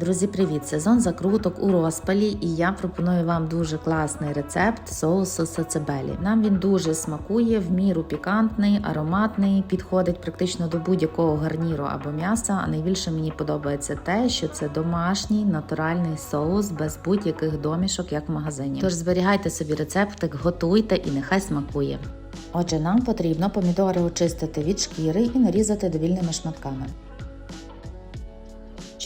Друзі, привіт! Сезон закруток у розпалі, і я пропоную вам дуже класний рецепт соусу сацебелі. Нам він дуже смакує, в міру пікантний, ароматний, підходить практично до будь-якого гарніру або м'яса. А найбільше мені подобається те, що це домашній натуральний соус без будь-яких домішок, як в магазині. Тож зберігайте собі рецептик, готуйте і нехай смакує. Отже, нам потрібно помідори очистити від шкіри і нарізати довільними шматками.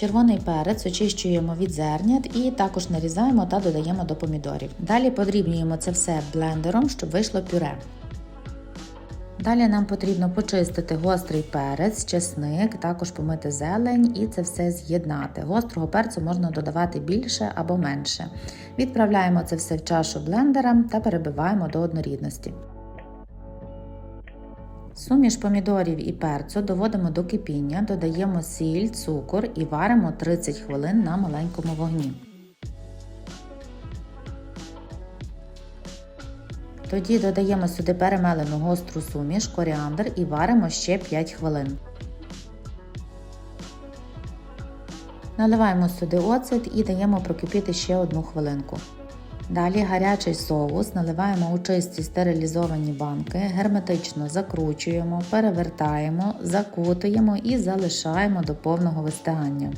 Червоний перець очищуємо від зернят і також нарізаємо та додаємо до помідорів. Далі подрібнюємо це все блендером, щоб вийшло пюре. Далі нам потрібно почистити гострий перець, чесник, також помити зелень і це все з'єднати. Гострого перцю можна додавати більше або менше. Відправляємо це все в чашу блендера та перебиваємо до однорідності. Суміш помідорів і перцю доводимо до кипіння, додаємо сіль, цукор і варимо 30 хвилин на маленькому вогні. Тоді додаємо сюди перемелену гостру суміш, коріандр і варимо ще 5 хвилин. Наливаємо сюди оцет і даємо прокипіти ще одну хвилинку. Далі гарячий соус наливаємо у чисті стерилізовані банки, герметично закручуємо, перевертаємо, закутуємо і залишаємо до повного вистигання.